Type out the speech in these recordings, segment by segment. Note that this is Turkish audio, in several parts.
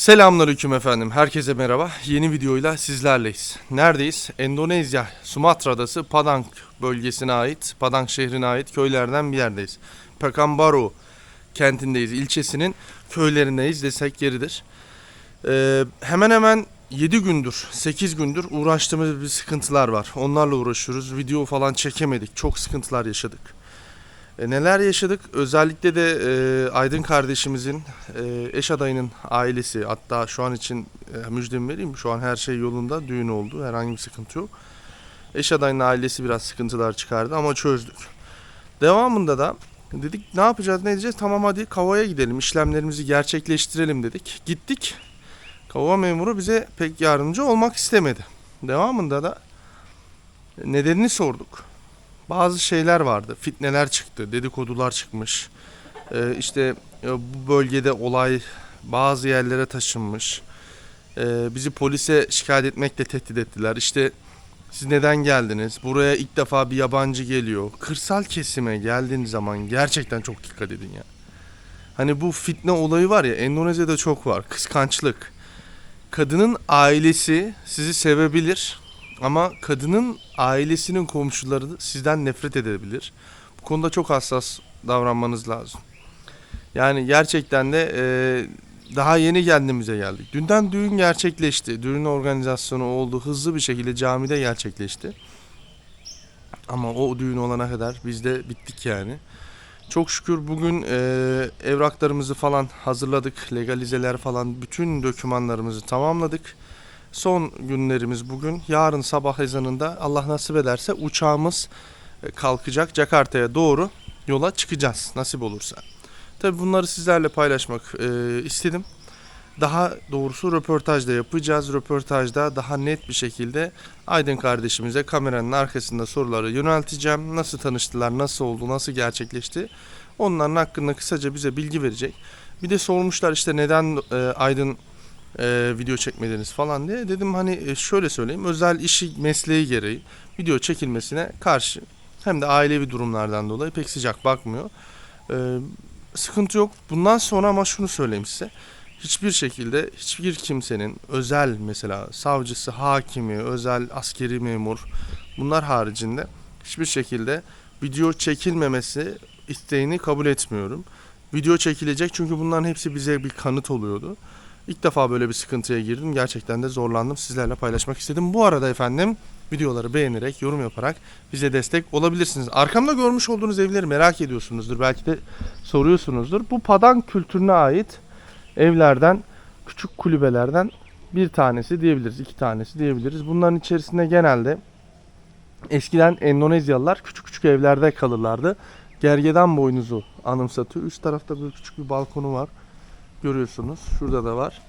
Selamünaleyküm efendim. Herkese merhaba. Yeni videoyla sizlerleyiz. Neredeyiz? Endonezya, Sumatra adası Padang bölgesine ait, Padang şehrine ait köylerden bir yerdeyiz. Pekanbaru kentindeyiz. İlçesinin köylerindeyiz desek yeridir. Ee, hemen hemen 7 gündür, 8 gündür uğraştığımız bir sıkıntılar var. Onlarla uğraşıyoruz. Video falan çekemedik. Çok sıkıntılar yaşadık. E, neler yaşadık? Özellikle de e, Aydın kardeşimizin e, eş adayının ailesi hatta şu an için e, müjdemi vereyim. Şu an her şey yolunda. Düğün oldu. Herhangi bir sıkıntı yok. Eş adayının ailesi biraz sıkıntılar çıkardı ama çözdük. Devamında da dedik ne yapacağız ne edeceğiz? Tamam hadi Kava'ya gidelim. işlemlerimizi gerçekleştirelim dedik. Gittik. Kava memuru bize pek yardımcı olmak istemedi. Devamında da nedenini sorduk bazı şeyler vardı. Fitneler çıktı, dedikodular çıkmış. Ee, işte e, bu bölgede olay bazı yerlere taşınmış. Ee, bizi polise şikayet etmekle tehdit ettiler. İşte siz neden geldiniz? Buraya ilk defa bir yabancı geliyor. Kırsal kesime geldiğiniz zaman gerçekten çok dikkat edin ya. Hani bu fitne olayı var ya Endonezya'da çok var. Kıskançlık. Kadının ailesi sizi sevebilir ama kadının ailesinin komşuları sizden nefret edebilir. Bu konuda çok hassas davranmanız lazım. Yani gerçekten de e, daha yeni kendimize geldik. Dünden düğün gerçekleşti. Düğün organizasyonu oldu. Hızlı bir şekilde camide gerçekleşti. Ama o düğün olana kadar biz de bittik yani. Çok şükür bugün e, evraklarımızı falan hazırladık. Legalizeler falan bütün dokümanlarımızı tamamladık. Son günlerimiz bugün. Yarın sabah ezanında Allah nasip ederse uçağımız e, kalkacak. Jakarta'ya doğru yola çıkacağız nasip olursa. Tabi bunları sizlerle paylaşmak e, istedim. Daha doğrusu röportajda yapacağız. Röportajda daha net bir şekilde Aydın kardeşimize kameranın arkasında soruları yönelteceğim. Nasıl tanıştılar, nasıl oldu, nasıl gerçekleşti? Onların hakkında kısaca bize bilgi verecek. Bir de sormuşlar işte neden e, Aydın e, video çekmediniz falan diye. Dedim hani e, şöyle söyleyeyim özel işi mesleği gereği video çekilmesine karşı hem de ailevi durumlardan dolayı pek sıcak bakmıyor. E, sıkıntı yok. Bundan sonra ama şunu söyleyeyim size. Hiçbir şekilde hiçbir kimsenin özel mesela savcısı, hakimi, özel askeri memur bunlar haricinde hiçbir şekilde video çekilmemesi isteğini kabul etmiyorum. Video çekilecek çünkü bunların hepsi bize bir kanıt oluyordu. İlk defa böyle bir sıkıntıya girdim. Gerçekten de zorlandım. Sizlerle paylaşmak istedim. Bu arada efendim videoları beğenerek, yorum yaparak bize destek olabilirsiniz. Arkamda görmüş olduğunuz evleri merak ediyorsunuzdur. Belki de soruyorsunuzdur. Bu Padang kültürüne ait evlerden, küçük kulübelerden bir tanesi diyebiliriz, iki tanesi diyebiliriz. Bunların içerisinde genelde eskiden Endonezyalılar küçük küçük evlerde kalırlardı. Gergedan boynuzu anımsatıyor. Üst tarafta böyle küçük bir balkonu var. Görüyorsunuz. Şurada da var.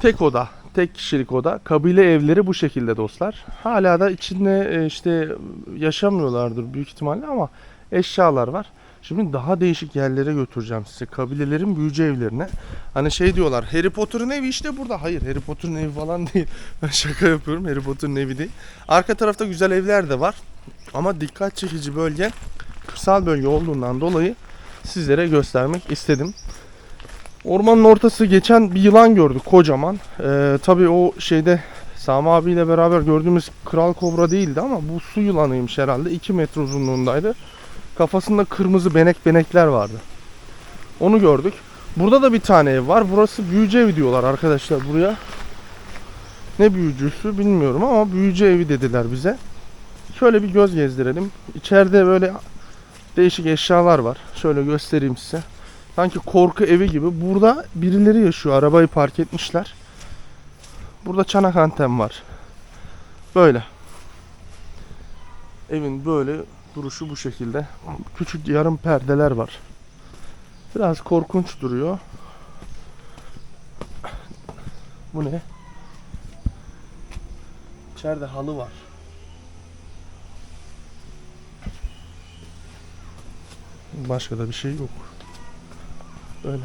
Tek oda, tek kişilik oda. Kabile evleri bu şekilde dostlar. Hala da içinde e, işte yaşamıyorlardır büyük ihtimalle ama eşyalar var. Şimdi daha değişik yerlere götüreceğim size. Kabilelerin büyücü evlerine. Hani şey diyorlar Harry Potter'ın evi işte burada. Hayır Harry Potter'ın evi falan değil. Ben şaka yapıyorum. Harry Potter'ın evi değil. Arka tarafta güzel evler de var. Ama dikkat çekici bölge kırsal bölge olduğundan dolayı sizlere göstermek istedim. Ormanın ortası geçen bir yılan gördük kocaman. Ee, tabii o şeyde Sami abiyle beraber gördüğümüz kral kobra değildi ama bu su yılanıymış herhalde. 2 metre uzunluğundaydı. Kafasında kırmızı benek benekler vardı. Onu gördük. Burada da bir tane ev var. Burası büyücü evi diyorlar arkadaşlar buraya. Ne büyücüsü bilmiyorum ama büyücü evi dediler bize. Şöyle bir göz gezdirelim. İçeride böyle değişik eşyalar var. Şöyle göstereyim size. Sanki korku evi gibi. Burada birileri yaşıyor. Arabayı park etmişler. Burada çanak anten var. Böyle. Evin böyle duruşu bu şekilde. Küçük yarım perdeler var. Biraz korkunç duruyor. Bu ne? İçeride halı var. Başka da bir şey yok. Öyle.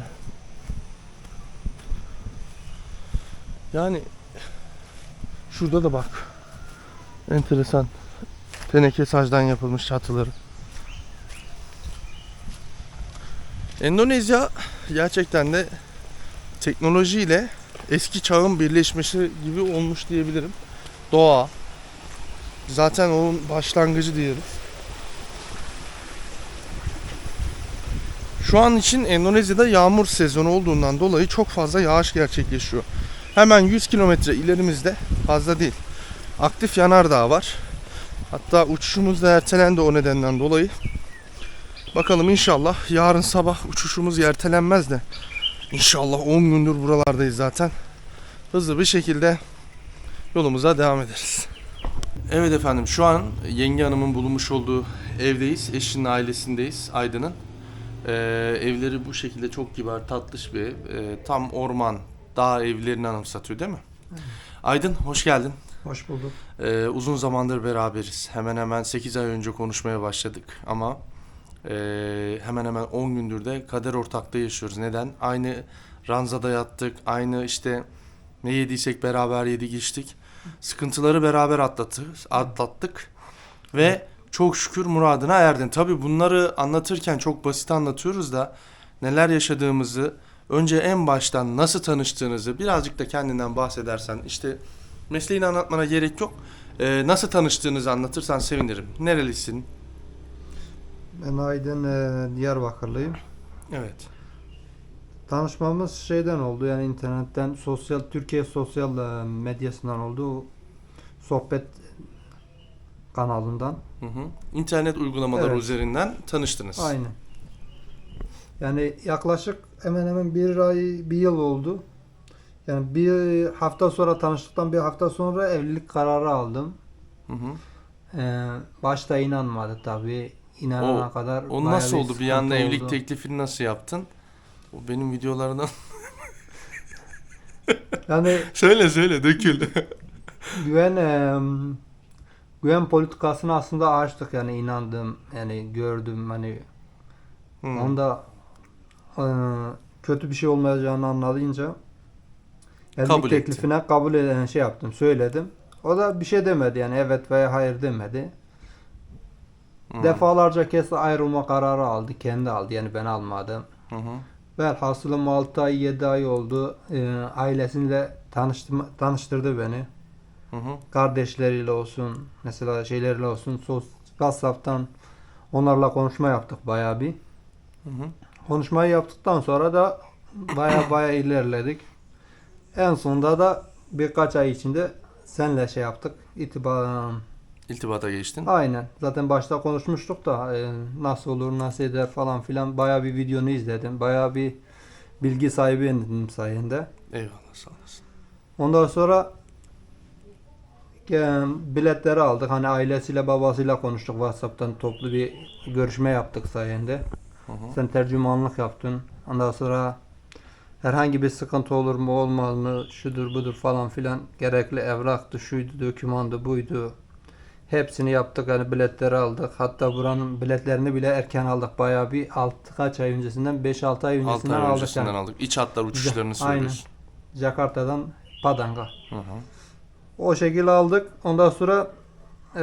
Yani şurada da bak. Enteresan. Teneke sacdan yapılmış çatıları. Endonezya gerçekten de teknolojiyle eski çağın birleşmesi gibi olmuş diyebilirim. Doğa. Zaten onun başlangıcı diyelim. Şu an için Endonezya'da yağmur sezonu olduğundan dolayı çok fazla yağış gerçekleşiyor. Hemen 100 kilometre ilerimizde fazla değil. Aktif yanardağ var. Hatta uçuşumuz da ertelendi o nedenden dolayı. Bakalım inşallah yarın sabah uçuşumuz ertelenmez de İnşallah 10 gündür buralardayız zaten. Hızlı bir şekilde yolumuza devam ederiz. Evet efendim şu an yenge hanımın bulunmuş olduğu evdeyiz. Eşinin ailesindeyiz Aydın'ın. Ee, evleri bu şekilde çok kibar, tatlış bir. Ee, tam orman, dağ evlerini anımsatıyor değil mi? Aydın hoş geldin. Hoş bulduk. Ee, uzun zamandır beraberiz. Hemen hemen 8 ay önce konuşmaya başladık ama ee, hemen hemen 10 gündür de kader ortaklığı yaşıyoruz. Neden? Aynı ranzada yattık, aynı işte ne yediysek beraber yedik içtik. Sıkıntıları beraber atlattık, atlattık ve çok şükür muradına erdin. Tabii bunları anlatırken çok basit anlatıyoruz da neler yaşadığımızı, önce en baştan nasıl tanıştığınızı birazcık da kendinden bahsedersen işte mesleğini anlatmana gerek yok. Ee, nasıl tanıştığınızı anlatırsan sevinirim. Nerelisin? Ben Aydın e, Diyarbakırlıyım. Evet. Tanışmamız şeyden oldu yani internetten sosyal Türkiye sosyal e, medyasından oldu. Sohbet kanalından. Hı hı. İnternet uygulamaları Evet. üzerinden tanıştınız. Aynen. Yani yaklaşık hemen hemen bir ay, bir yıl oldu. Yani bir hafta sonra tanıştıktan bir hafta sonra evlilik kararı aldım. Hı hı. Ee, başta inanmadı tabii. İnanana O- kadar O nasıl oldu? Bir anda sıkıntı evlilik oldu. teklifini nasıl yaptın? O benim videolardan. Yani söyle söyle dökül. güven em, güven politikasını aslında açtık yani inandım yani gördüm hani Hı. onda e, kötü bir şey olmayacağını anlayınca evlilik Kabul teklifine kabul eden şey yaptım söyledim. O da bir şey demedi yani evet veya hayır demedi. Hı. Defalarca kez ayrılma kararı aldı. Kendi aldı yani ben almadım. Hı hı. Velhasılım 6 ay 7 ay oldu. Ee, ailesiyle tanıştırma, tanıştırdı beni. Hı hı. Kardeşleriyle olsun, mesela şeylerle olsun. Sos, WhatsApp'tan onlarla konuşma yaptık bayağı bir. Hı hı. Konuşmayı yaptıktan sonra da bayağı bayağı ilerledik. En sonunda da birkaç ay içinde senle şey yaptık. İtibar İltibata geçtin. Aynen. Zaten başta konuşmuştuk da e, nasıl olur, nasıl eder falan filan. Bayağı bir videonu izledim. Bayağı bir bilgi sahibi edindim sayende. Eyvallah sağ olasın. Ondan sonra biletleri aldık. Hani ailesiyle babasıyla konuştuk. WhatsApp'tan toplu bir görüşme yaptık sayende. Hı hı. Sen tercümanlık yaptın. Ondan sonra herhangi bir sıkıntı olur mu olmaz mı şudur budur falan filan gerekli evraktı şuydu dokümandı buydu hepsini yaptık yani biletleri aldık hatta buranın biletlerini bile erken aldık bayağı bir 6 kaç ay öncesinden 5-6 ay 6 öncesinden ay aldık öncesinden yani. aldık. İç hatlar uçuşlarını Aynen. söylüyorsun. Jakarta'dan Padang'a Hı hı. O şekilde aldık ondan sonra e,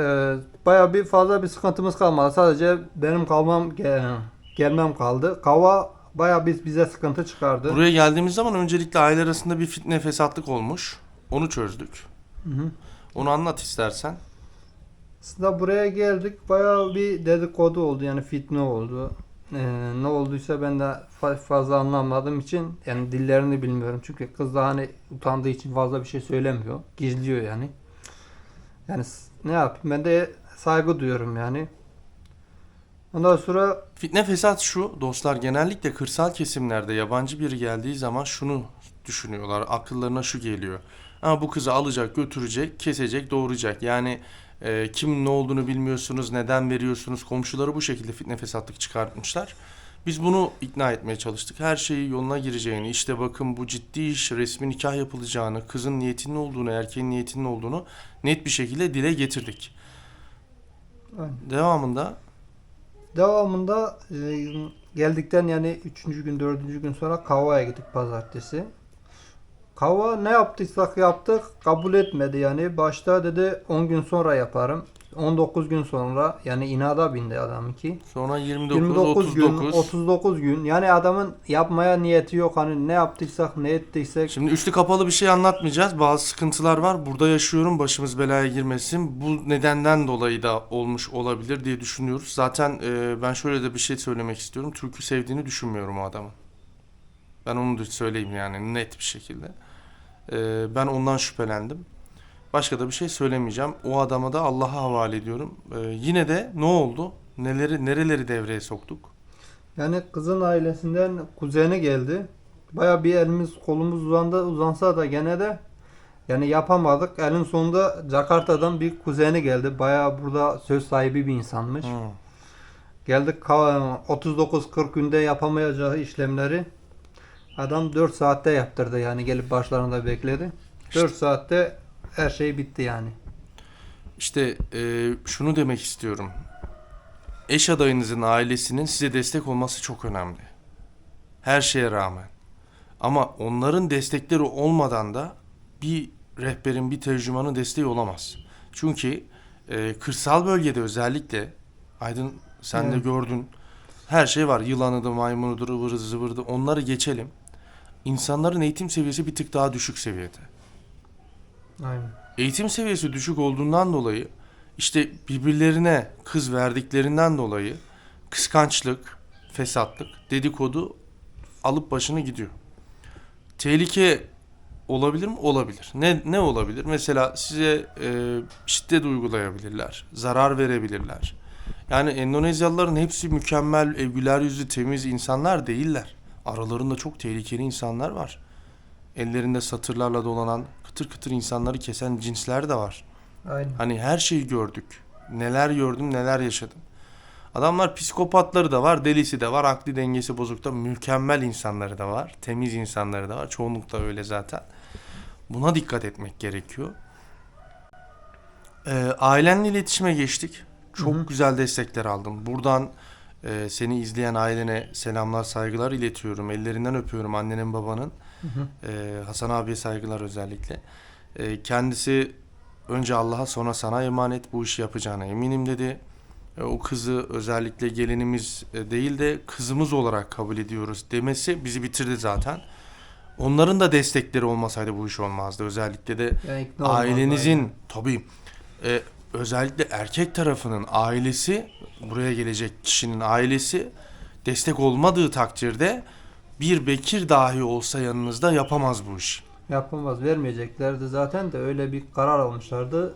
bayağı bir fazla bir sıkıntımız kalmadı sadece benim kalmam ge- gelmem kaldı kava bayağı biz bize sıkıntı çıkardı. Buraya geldiğimiz zaman öncelikle aile arasında bir fitne fesatlık olmuş. Onu çözdük. Hı hı. Onu anlat istersen. Aslında buraya geldik bayağı bir dedikodu oldu yani fitne oldu. Ee, ne olduysa ben de fa- fazla anlamadığım için yani dillerini bilmiyorum. Çünkü kız da hani utandığı için fazla bir şey söylemiyor. Gizliyor yani. Yani ne yapayım ben de saygı duyuyorum yani. Ondan sonra Fitne fesat şu dostlar genellikle kırsal kesimlerde yabancı biri geldiği zaman şunu düşünüyorlar. Akıllarına şu geliyor. Ha, bu kızı alacak, götürecek, kesecek, doğuracak. Yani e, kim ne olduğunu bilmiyorsunuz, neden veriyorsunuz. Komşuları bu şekilde fitne fesatlık çıkartmışlar. Biz bunu ikna etmeye çalıştık. Her şeyi yoluna gireceğini, işte bakın bu ciddi iş, resmi nikah yapılacağını, kızın niyetinin olduğunu, erkeğin niyetinin olduğunu net bir şekilde dile getirdik. Aynen. Devamında devamında e, geldikten yani 3. gün 4. gün sonra Kava'ya gittik pazartesi. Kava ne yaptıysak yaptık kabul etmedi yani. Başta dedi 10 gün sonra yaparım. 19 gün sonra yani inada bindi adam ki. Sonra 29, 29 gün, 39. 39 gün. Yani adamın yapmaya niyeti yok. Hani ne yaptıysak, ne ettiysek. Şimdi üstü kapalı bir şey anlatmayacağız. Bazı sıkıntılar var. Burada yaşıyorum. Başımız belaya girmesin. Bu nedenden dolayı da olmuş olabilir diye düşünüyoruz. Zaten e, ben şöyle de bir şey söylemek istiyorum. Türk'ü sevdiğini düşünmüyorum o adamın. Ben onu da söyleyeyim yani net bir şekilde. E, ben ondan şüphelendim. Başka da bir şey söylemeyeceğim. O adama da Allah'a havale ediyorum. E, yine de ne oldu? Neleri nereleri devreye soktuk? Yani kızın ailesinden kuzeni geldi. Baya bir elimiz kolumuz uzandı, uzansa da gene de yani yapamadık. Elin sonunda Jakarta'dan bir kuzeni geldi. Baya burada söz sahibi bir insanmış. Hı. Geldik ka- 39-40 günde yapamayacağı işlemleri adam 4 saatte yaptırdı yani gelip başlarında bekledi. 4 saatte her şey bitti yani. İşte e, şunu demek istiyorum. Eş adayınızın ailesinin size destek olması çok önemli. Her şeye rağmen. Ama onların destekleri olmadan da bir rehberin, bir tercümanın desteği olamaz. Çünkü e, kırsal bölgede özellikle Aydın sen de Evet. gördün. Her şey var. Yılanıdır, maymunudur, ıvırı zıvırdı. Onları geçelim. İnsanların eğitim seviyesi bir tık daha düşük seviyede. Aynen. Eğitim seviyesi düşük olduğundan dolayı işte birbirlerine kız verdiklerinden dolayı kıskançlık, fesatlık, dedikodu alıp başını gidiyor. Tehlike olabilir mi? Olabilir. Ne ne olabilir? Mesela size e, şiddet uygulayabilirler, zarar verebilirler. Yani Endonezyalıların hepsi mükemmel, güler yüzlü, temiz insanlar değiller. Aralarında çok tehlikeli insanlar var. Ellerinde satırlarla dolanan, kıtır kıtır insanları kesen cinsler de var. Aynen. Hani her şeyi gördük. Neler gördüm, neler yaşadım. Adamlar psikopatları da var, delisi de var, akli dengesi bozuk da mükemmel insanları da var, temiz insanları da var. Çoğunlukla öyle zaten. Buna dikkat etmek gerekiyor. Ee, ailenle iletişime geçtik. Çok Hı hı. güzel destekler aldım. Buradan e, seni izleyen ailene selamlar, saygılar iletiyorum. Ellerinden öpüyorum annenin babanın. Hı hı. Ee, Hasan abiye saygılar özellikle. Ee, kendisi önce Allah'a sonra sana emanet bu işi yapacağına eminim dedi. Ee, o kızı özellikle gelinimiz e, değil de kızımız olarak kabul ediyoruz demesi bizi bitirdi zaten. Onların da destekleri olmasaydı bu iş olmazdı. Özellikle de Yani ailenizin tabii e, özellikle erkek tarafının ailesi buraya gelecek kişinin ailesi destek olmadığı takdirde bir Bekir dahi olsa yanınızda yapamaz bu işi. yapamaz vermeyeceklerdi zaten de öyle bir karar almışlardı.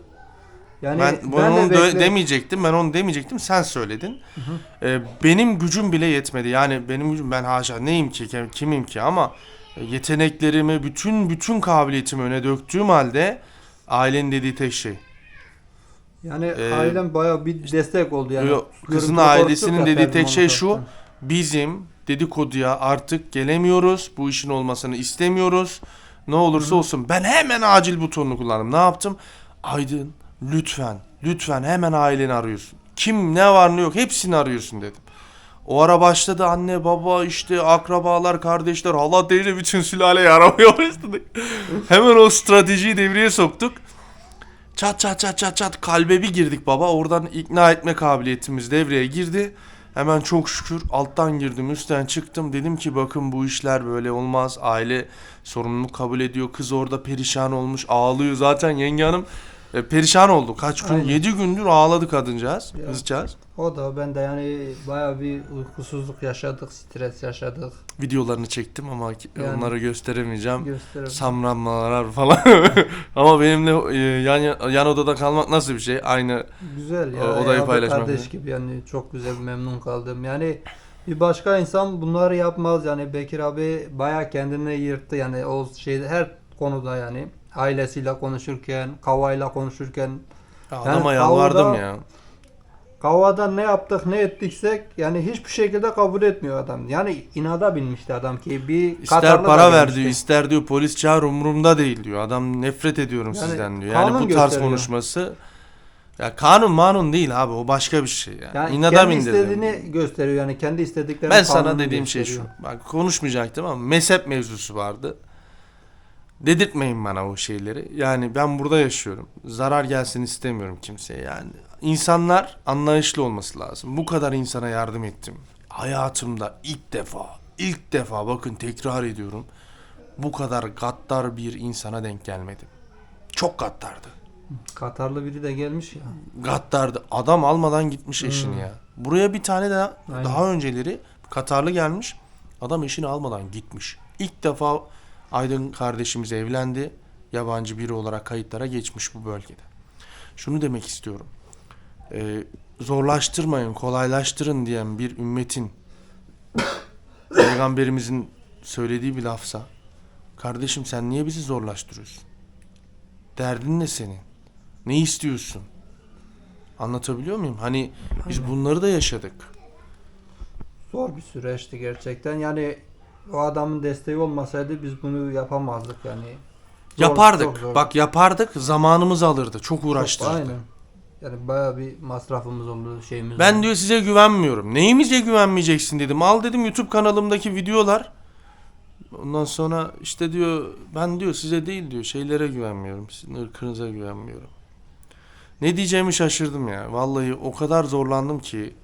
Yani ben, ben, ben, onu de bekle- demeyecektim. Ben onu demeyecektim. Sen söyledin. E, benim gücüm bile yetmedi. Yani benim gücüm ben haşa neyim ki kim- kimim ki ama e, yeteneklerimi bütün bütün kabiliyetimi öne döktüğüm halde ailenin dediği tek şey. Yani Ee, ailem bayağı bir destek oldu yani. Yo, kızın ailesinin dediği tek şey şu. Bizim dedikoduya artık gelemiyoruz. Bu işin olmasını istemiyoruz. Ne olursa olsun. Ben hemen acil butonunu kullandım. Ne yaptım? Aydın lütfen lütfen hemen aileni arıyorsun. Kim ne var ne yok hepsini arıyorsun dedim. O ara başladı anne baba işte akrabalar kardeşler hala teyze bütün sülaleyi aramaya başladık. hemen o stratejiyi devreye soktuk. Çat çat çat çat çat kalbe bir girdik baba. Oradan ikna etme kabiliyetimiz devreye girdi. Hemen çok şükür alttan girdim üstten çıktım. Dedim ki bakın bu işler böyle olmaz. Aile sorumluluk kabul ediyor. Kız orada perişan olmuş ağlıyor. Zaten yenge hanım e, perişan oldu. Kaç gün? Aynen. 7 gündür ağladı kadıncağız. Ya. Kızcağız. O da ben de yani bayağı bir uykusuzluk yaşadık, stres yaşadık. Videolarını çektim ama Yani. onları gösteremeyeceğim. Gösterelim. Samranmalar falan. ama benimle e, yan, yan odada kalmak nasıl bir şey? Aynı Güzel ya. Odayı paylaşmak Kardeş gibi yani çok güzel memnun kaldım. Yani bir başka insan bunları yapmaz yani Bekir abi bayağı kendini yırttı yani o şeyde her konuda yani ailesiyle konuşurken, kavayla konuşurken adama Yani yalvardım ya. kavada ne yaptık ne ettiksek yani hiçbir şekilde kabul etmiyor adam. Yani inada binmişti adam ki bir İster Katarlı para ver diyor, ister diyor polis çağır umurumda değil diyor. Adam nefret ediyorum Yani sizden diyor. Yani bu tarz konuşması ya kanun manun değil abi o başka bir şey yani. Yani İnada kendi istediğini gösteriyor yani kendi istediklerini Ben sana dediğim şey şu. Bak konuşmayacaktım ama mezhep mevzusu vardı. Dedirtmeyin bana o şeyleri. Yani ben burada yaşıyorum. Zarar gelsin istemiyorum kimseye yani. İnsanlar anlayışlı olması lazım. Bu kadar insana yardım ettim. Hayatımda ilk defa, ilk defa bakın tekrar ediyorum. Bu kadar gaddar bir insana denk gelmedim. Çok gaddardı. Katarlı biri de gelmiş ya. Gaddardı. Adam almadan gitmiş eşini ya. Buraya bir tane daha Aynen. daha önceleri Katarlı gelmiş. Adam eşini almadan gitmiş. İlk defa Aydın kardeşimiz evlendi. Yabancı biri olarak kayıtlara geçmiş bu bölgede. Şunu demek istiyorum. Ee, zorlaştırmayın, kolaylaştırın diyen bir ümmetin peygamberimizin söylediği bir lafsa kardeşim sen niye bizi zorlaştırıyorsun? Derdin ne senin? Ne istiyorsun? Anlatabiliyor muyum? Hani biz bunları da yaşadık. Zor bir süreçti gerçekten. Yani o adamın desteği olmasaydı biz bunu yapamazdık yani. Zor- yapardık. çok zor. Bak yapardık. Zamanımız alırdı. Çok Çok- uğraştırırdı. Aynen. Yani bayağı bir masrafımız oldu, şeyimiz Ben oldu. diyor size güvenmiyorum. Neyimize güvenmeyeceksin dedim. Al dedim YouTube kanalımdaki videolar. Ondan sonra işte diyor ben diyor size değil diyor şeylere güvenmiyorum. Sizin ırkınıza güvenmiyorum. Ne diyeceğimi şaşırdım ya. Vallahi o kadar zorlandım ki.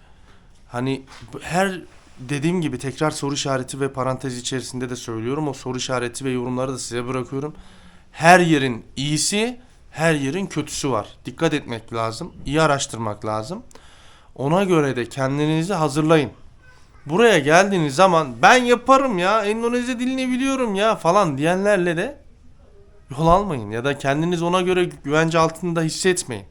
Hani her dediğim gibi tekrar soru işareti ve parantez içerisinde de söylüyorum. O soru işareti ve yorumları da size bırakıyorum. Her yerin iyisi, her yerin kötüsü var. Dikkat etmek lazım. iyi araştırmak lazım. Ona göre de kendinizi hazırlayın. Buraya geldiğiniz zaman ben yaparım ya, Endonezya dilini biliyorum ya falan diyenlerle de yol almayın ya da kendiniz ona göre güvence altında hissetmeyin.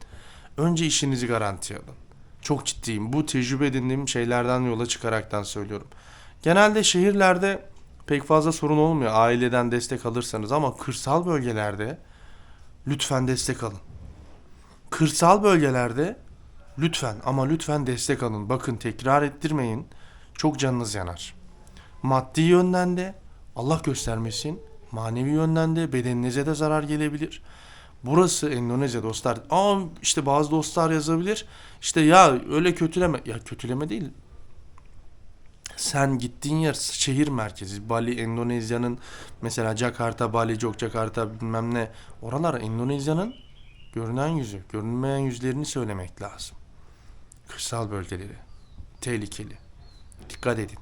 Önce işinizi garantiye alın. Çok ciddiyim. Bu tecrübe edindiğim şeylerden yola çıkaraktan söylüyorum. Genelde şehirlerde pek fazla sorun olmuyor aileden destek alırsanız ama kırsal bölgelerde lütfen destek alın. Kırsal bölgelerde lütfen ama lütfen destek alın. Bakın tekrar ettirmeyin. Çok canınız yanar. Maddi yönden de Allah göstermesin. Manevi yönden de bedeninize de zarar gelebilir. Burası Endonezya dostlar. Aa işte bazı dostlar yazabilir. İşte ya öyle kötüleme. Ya kötüleme değil. Sen gittiğin yer şehir merkezi. Bali Endonezya'nın mesela Jakarta, Bali, Yogyakarta bilmem ne. Oralar Endonezya'nın görünen yüzü. Görünmeyen yüzlerini söylemek lazım. Kırsal bölgeleri. Tehlikeli. Dikkat edin.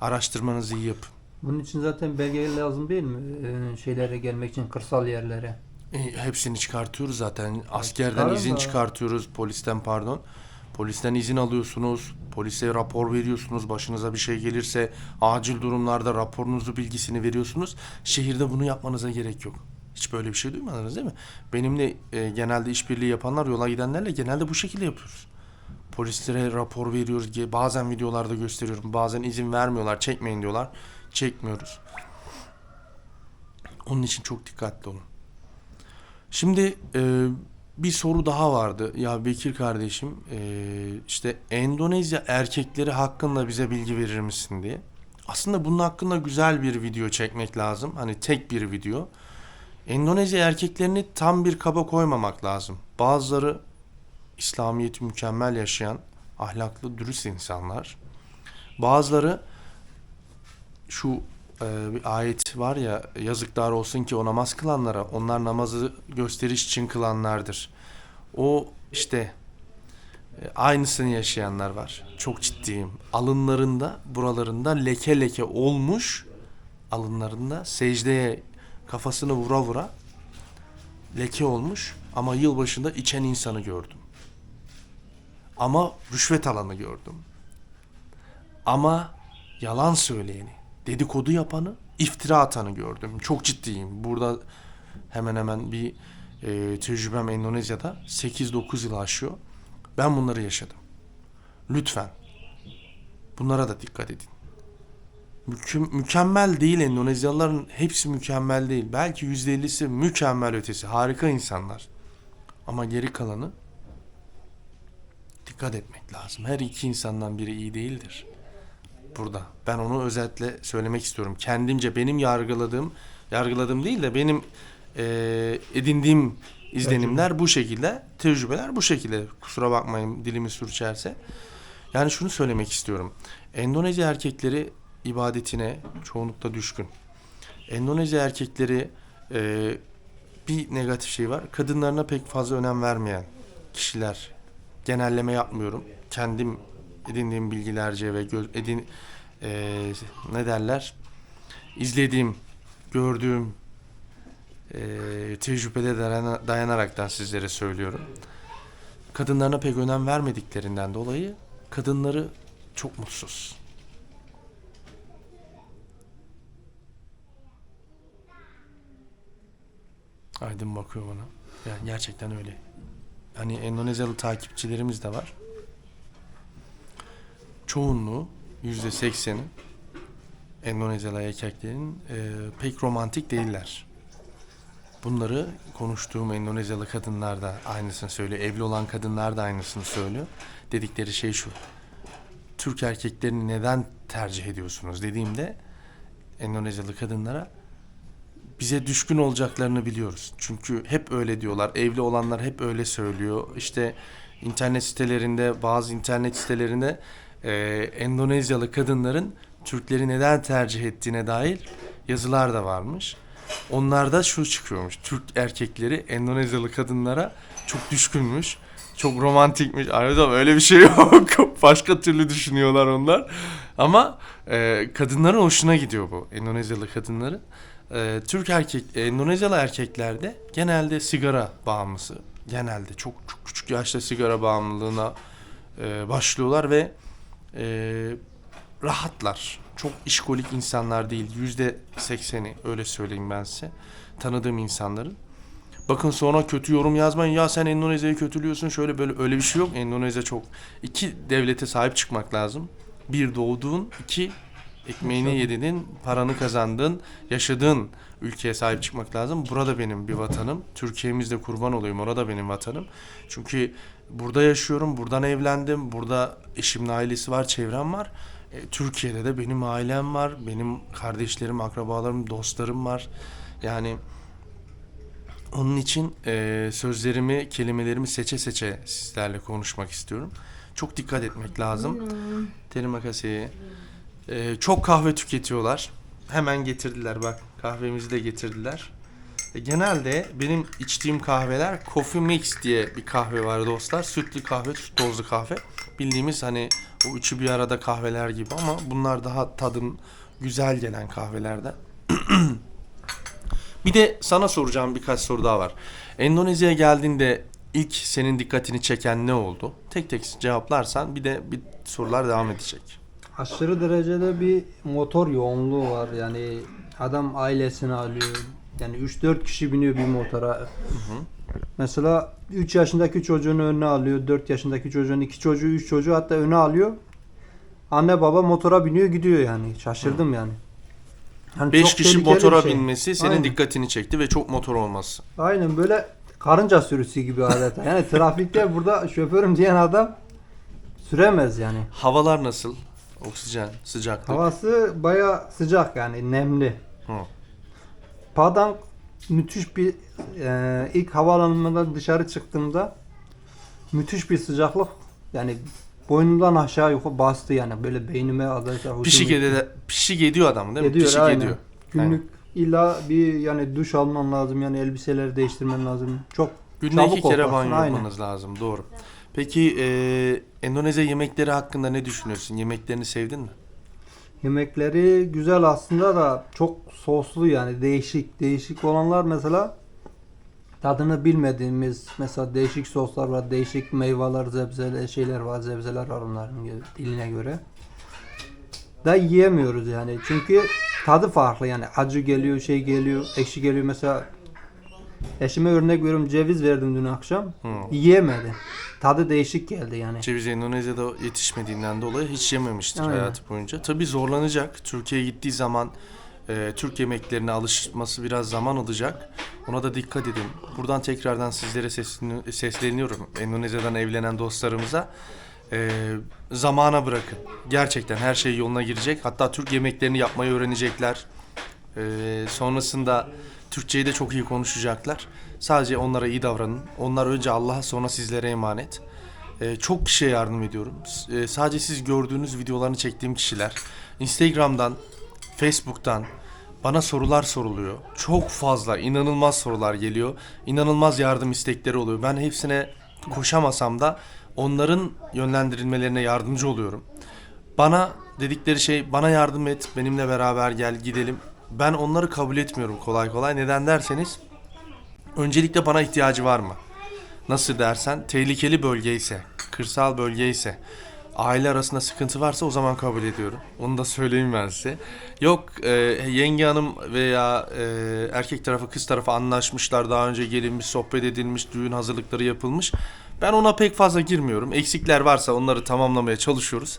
Araştırmanızı iyi yapın. Bunun için zaten belge lazım değil mi? Ee, şeylere gelmek için kırsal yerlere. E, hepsini çıkartıyoruz zaten. Askerden çıkarın izin da. çıkartıyoruz. Polisten pardon. Polisten izin alıyorsunuz. Polise rapor veriyorsunuz. Başınıza bir şey gelirse acil durumlarda raporunuzu bilgisini veriyorsunuz. Şehirde bunu yapmanıza gerek yok. Hiç böyle bir şey duymadınız değil mi? Benimle e, genelde işbirliği yapanlar yola gidenlerle genelde bu şekilde yapıyoruz. Polislere rapor veriyoruz. Ge- Bazen videolarda gösteriyorum. Bazen izin vermiyorlar. Çekmeyin diyorlar. Çekmiyoruz. Onun için çok dikkatli olun. Şimdi e, bir soru daha vardı. Ya Bekir kardeşim e, işte Endonezya erkekleri hakkında bize bilgi verir misin diye. Aslında bunun hakkında güzel bir video çekmek lazım. Hani tek bir video. Endonezya erkeklerini tam bir kaba koymamak lazım. Bazıları İslamiyet'i mükemmel yaşayan, ahlaklı, dürüst insanlar. Bazıları şu e, bir ayet var ya yazıklar olsun ki o namaz kılanlara onlar namazı gösteriş için kılanlardır. O işte e, aynısını yaşayanlar var. Çok ciddiyim. Alınlarında buralarında leke leke olmuş alınlarında secdeye kafasını vura vura leke olmuş ama yılbaşında içen insanı gördüm. Ama rüşvet alanı gördüm. Ama yalan söyleyeni, dedikodu yapanı, iftira atanı gördüm. Çok ciddiyim. Burada hemen hemen bir e, tecrübem Endonezya'da 8-9 yıl aşıyor. Ben bunları yaşadım. Lütfen bunlara da dikkat edin. Mükü- mükemmel değil Endonezyalıların hepsi mükemmel değil. Belki %50'si mükemmel ötesi. Harika insanlar. Ama geri kalanı dikkat etmek lazım. Her iki insandan biri iyi değildir burada. Ben onu özetle söylemek istiyorum. Kendimce benim yargıladığım, yargıladığım değil de benim eee, edindiğim izlenimler bu şekilde, tecrübeler bu şekilde. Kusura bakmayın dilimi sürçerse. Yani şunu söylemek istiyorum. Endonezya erkekleri ibadetine çoğunlukla düşkün. Endonezya erkekleri Ee, bir negatif şey var. Kadınlarına pek fazla önem vermeyen kişiler. Genelleme yapmıyorum. Kendim edindiğim bilgilerce ve gö- edin ee, ne derler? izlediğim, gördüğüm ee, tecrübede dayana- dayanaraktan sizlere söylüyorum. Kadınlarına pek önem vermediklerinden dolayı kadınları çok mutsuz. Aydın bakıyor bana. Yani gerçekten öyle. Hani Endonezyalı takipçilerimiz de var. Çoğunluğu yüzde sekseni Endonezyalı erkeklerin e, pek romantik değiller. Bunları konuştuğum Endonezyalı kadınlar da aynısını söylüyor. Evli olan kadınlar da aynısını söylüyor. Dedikleri şey şu. Türk erkeklerini neden tercih ediyorsunuz dediğimde Endonezyalı kadınlara bize düşkün olacaklarını biliyoruz. Çünkü hep öyle diyorlar. Evli olanlar hep öyle söylüyor. İşte internet sitelerinde, bazı internet sitelerinde e, Endonezyalı kadınların Türkleri neden tercih ettiğine dair yazılar da varmış. Onlarda şu çıkıyormuş. Türk erkekleri Endonezyalı kadınlara çok düşkünmüş. Çok romantikmiş. Ayrıca öyle bir şey yok. Başka türlü düşünüyorlar onlar. Ama e, kadınların hoşuna gidiyor bu. Endonezyalı kadınların. E, Türk erkek, Endonezyalı erkeklerde genelde sigara bağımlısı. Genelde çok çok küçük yaşta sigara bağımlılığına e, başlıyorlar ve e, rahatlar. Çok işkolik insanlar değil. Yüzde sekseni öyle söyleyeyim ben size. Tanıdığım insanların. Bakın sonra kötü yorum yazmayın. Ya sen Endonezya'yı kötülüyorsun. Şöyle böyle öyle bir şey yok. Endonezya çok. iki devlete sahip çıkmak lazım. Bir doğduğun, iki ekmeğini yedin, paranı kazandın, yaşadığın ülkeye sahip çıkmak lazım. Burada benim bir vatanım. Türkiye'mizde kurban olayım. Orada benim vatanım. Çünkü burada yaşıyorum, buradan evlendim. Burada eşimin ailesi var, çevrem var. E, Türkiye'de de benim ailem var. Benim kardeşlerim, akrabalarım, dostlarım var. Yani onun için e, sözlerimi, kelimelerimi seçe seçe sizlerle konuşmak istiyorum. Çok dikkat etmek lazım. Terima kasih. E, çok kahve tüketiyorlar. Hemen getirdiler bak. Kahvemizi de getirdiler. E, genelde benim içtiğim kahveler Coffee Mix diye bir kahve var dostlar. Sütlü kahve, süt tozlu kahve. Bildiğimiz hani o üçü bir arada kahveler gibi ama bunlar daha tadım güzel gelen kahvelerden. Bir de sana soracağım birkaç soru daha var. Endonezya'ya geldiğinde ilk senin dikkatini çeken ne oldu? Tek tek cevaplarsan bir de bir sorular devam edecek. Aşırı derecede bir motor yoğunluğu var. Yani adam ailesini alıyor. Yani 3-4 kişi biniyor bir motora. Mesela 3 yaşındaki çocuğunu önüne alıyor. 4 yaşındaki çocuğun, 2 çocuğu, 3 çocuğu hatta öne alıyor. Anne baba motora biniyor gidiyor yani. Şaşırdım yani. Yani 5 çok kişi motora şey. binmesi senin Aynen. dikkatini çekti ve çok motor olması. Aynen böyle karınca sürüsü gibi adeta. Yani trafikte burada şoförüm diyen adam süremez yani. Havalar nasıl? Oksijen, sıcaklık. Havası baya sıcak yani nemli. Hı. Padang müthiş bir e, ilk havaalanından dışarı çıktığımda müthiş bir sıcaklık yani boynumdan aşağı yukarı bastı yani böyle beynime adeta Pişik, ede, pişik ediyor adam değil mi? ediyor Pişik aynen. ediyor. Günlük illa bir yani duş alman lazım yani elbiseleri değiştirmen lazım. Çok Günde Çabuk iki kere banyo aynen. yapmanız lazım. Doğru. Peki e, Endonezya yemekleri hakkında ne düşünüyorsun? Yemeklerini sevdin mi? Yemekleri güzel aslında da çok soslu yani değişik. Değişik olanlar mesela tadını bilmediğimiz mesela değişik soslar var, değişik meyveler, zebzeler şeyler var, zebzeler var onların diline göre. Da yiyemiyoruz yani. Çünkü tadı farklı yani. Acı geliyor, şey geliyor, ekşi geliyor. Mesela eşime örnek veriyorum ceviz verdim dün akşam yiyemedi. Tadı değişik geldi yani. Ceviz Endonezya'da yetişmediğinden dolayı hiç yememiştir Aynen. hayatı boyunca. Tabii zorlanacak. Türkiye'ye gittiği zaman e, Türk yemeklerine alışması biraz zaman alacak. Ona da dikkat edin. Buradan tekrardan sizlere sesleni- sesleniyorum. Endonezya'dan evlenen dostlarımıza. E, zamana bırakın. Gerçekten her şey yoluna girecek. Hatta Türk yemeklerini yapmayı öğrenecekler. E, sonrasında Türkçeyi de çok iyi konuşacaklar. Sadece onlara iyi davranın. Onlar önce Allah'a sonra sizlere emanet. Ee, çok kişiye yardım ediyorum. S- e, sadece siz gördüğünüz videolarını çektiğim kişiler. Instagram'dan, Facebook'tan, Bana sorular soruluyor. Çok fazla, inanılmaz sorular geliyor. İnanılmaz yardım istekleri oluyor. Ben hepsine koşamasam da onların yönlendirilmelerine yardımcı oluyorum. Bana dedikleri şey bana yardım et, benimle beraber gel gidelim. Ben onları kabul etmiyorum kolay kolay. Neden derseniz öncelikle bana ihtiyacı var mı? Nasıl dersen tehlikeli bölge ise, kırsal bölge ise, aile arasında sıkıntı varsa o zaman kabul ediyorum. Onu da söyleyeyim ben size. Yok e, yenge hanım veya e, erkek tarafı kız tarafı anlaşmışlar daha önce gelinmiş sohbet edilmiş düğün hazırlıkları yapılmış. Ben ona pek fazla girmiyorum. Eksikler varsa onları tamamlamaya çalışıyoruz.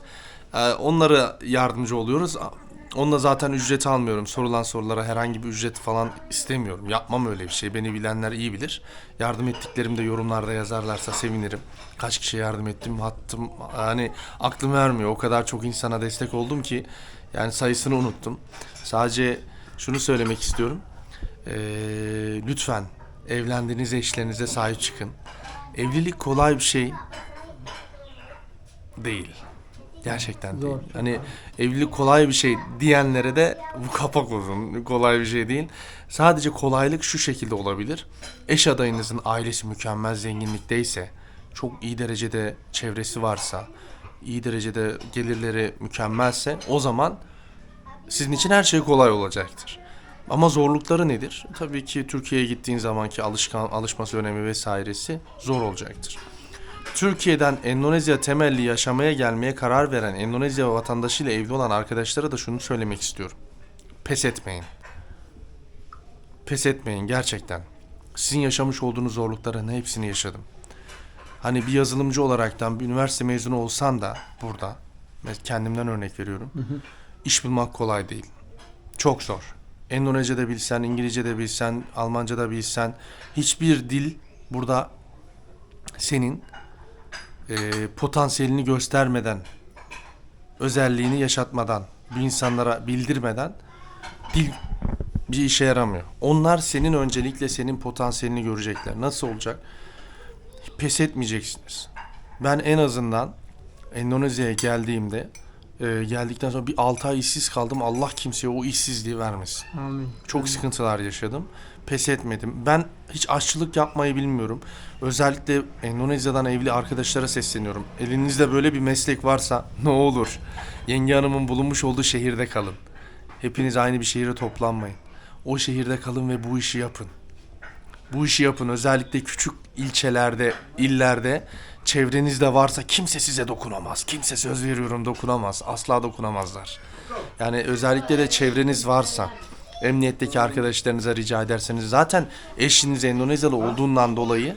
E, onlara yardımcı oluyoruz. Onunla zaten ücret almıyorum. Sorulan sorulara herhangi bir ücret falan istemiyorum. Yapmam öyle bir şey. Beni bilenler iyi bilir. Yardım ettiklerimde yorumlarda yazarlarsa sevinirim. Kaç kişiye yardım ettim, hattım hani aklım vermiyor. O kadar çok insana destek oldum ki yani sayısını unuttum. Sadece şunu söylemek istiyorum. Ee, lütfen evlendiğiniz eşlerinize sahip çıkın. Evlilik kolay bir şey değil. Gerçekten değil. Zor. Hani evlilik kolay bir şey diyenlere de bu kapak olsun. Kolay bir şey değil. Sadece kolaylık şu şekilde olabilir. Eş adayınızın ailesi mükemmel zenginlikteyse, çok iyi derecede çevresi varsa, iyi derecede gelirleri mükemmelse o zaman sizin için her şey kolay olacaktır. Ama zorlukları nedir? Tabii ki Türkiye'ye gittiğin zamanki alışkan alışması önemi vesairesi zor olacaktır. Türkiye'den Endonezya temelli yaşamaya gelmeye karar veren Endonezya vatandaşıyla evli olan arkadaşlara da şunu söylemek istiyorum. Pes etmeyin. Pes etmeyin gerçekten. Sizin yaşamış olduğunuz zorlukların hepsini yaşadım. Hani bir yazılımcı olaraktan bir üniversite mezunu olsan da burada kendimden örnek veriyorum. iş bulmak kolay değil. Çok zor. Endonezce de bilsen, İngilizce de bilsen, Almanca da bilsen hiçbir dil burada senin e, potansiyelini göstermeden, özelliğini yaşatmadan, bu insanlara bildirmeden dil bir işe yaramıyor. Onlar senin öncelikle senin potansiyelini görecekler. Nasıl olacak? Pes etmeyeceksiniz. Ben en azından Endonezya'ya geldiğimde e, geldikten sonra bir 6 ay işsiz kaldım. Allah kimseye o işsizliği vermesin. Amin. Çok sıkıntılar yaşadım. Pes etmedim. Ben hiç aşçılık yapmayı bilmiyorum. Özellikle Endonezya'dan evli arkadaşlara sesleniyorum. Elinizde böyle bir meslek varsa ne olur yenge hanımın bulunmuş olduğu şehirde kalın. Hepiniz aynı bir şehire toplanmayın. O şehirde kalın ve bu işi yapın. Bu işi yapın. Özellikle küçük ilçelerde, illerde çevrenizde varsa kimse size dokunamaz. Kimse söz veriyorum dokunamaz. Asla dokunamazlar. Yani özellikle de çevreniz varsa emniyetteki arkadaşlarınıza rica ederseniz zaten eşiniz Endonezyalı olduğundan dolayı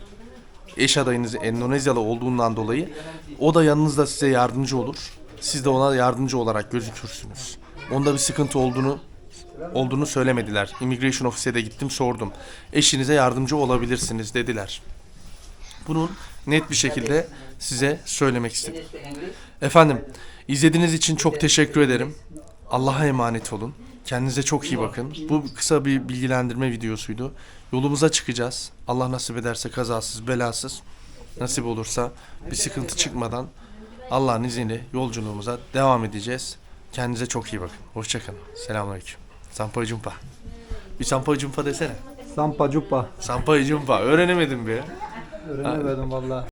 eş adayınız Endonezyalı olduğundan dolayı o da yanınızda size yardımcı olur. Siz de ona yardımcı olarak gözükürsünüz. Onda bir sıkıntı olduğunu olduğunu söylemediler. Immigration Office'e de gittim sordum. Eşinize yardımcı olabilirsiniz dediler. Bunun net bir şekilde size söylemek istedim. Efendim, izlediğiniz için çok teşekkür ederim. Allah'a emanet olun. Kendinize çok iyi bakın. Bu kısa bir bilgilendirme videosuydu. Yolumuza çıkacağız. Allah nasip ederse kazasız, belasız, nasip olursa bir sıkıntı çıkmadan Allah'ın izniyle yolculuğumuza devam edeceğiz. Kendinize çok iyi bakın. Hoşçakalın. Selamünaleyküm. Sampay Cumpa. Bir Sampay Cumpa desene. Sampa cupa. Sampay Cumpa. Öğrenemedim bir. Öğrenemedim valla.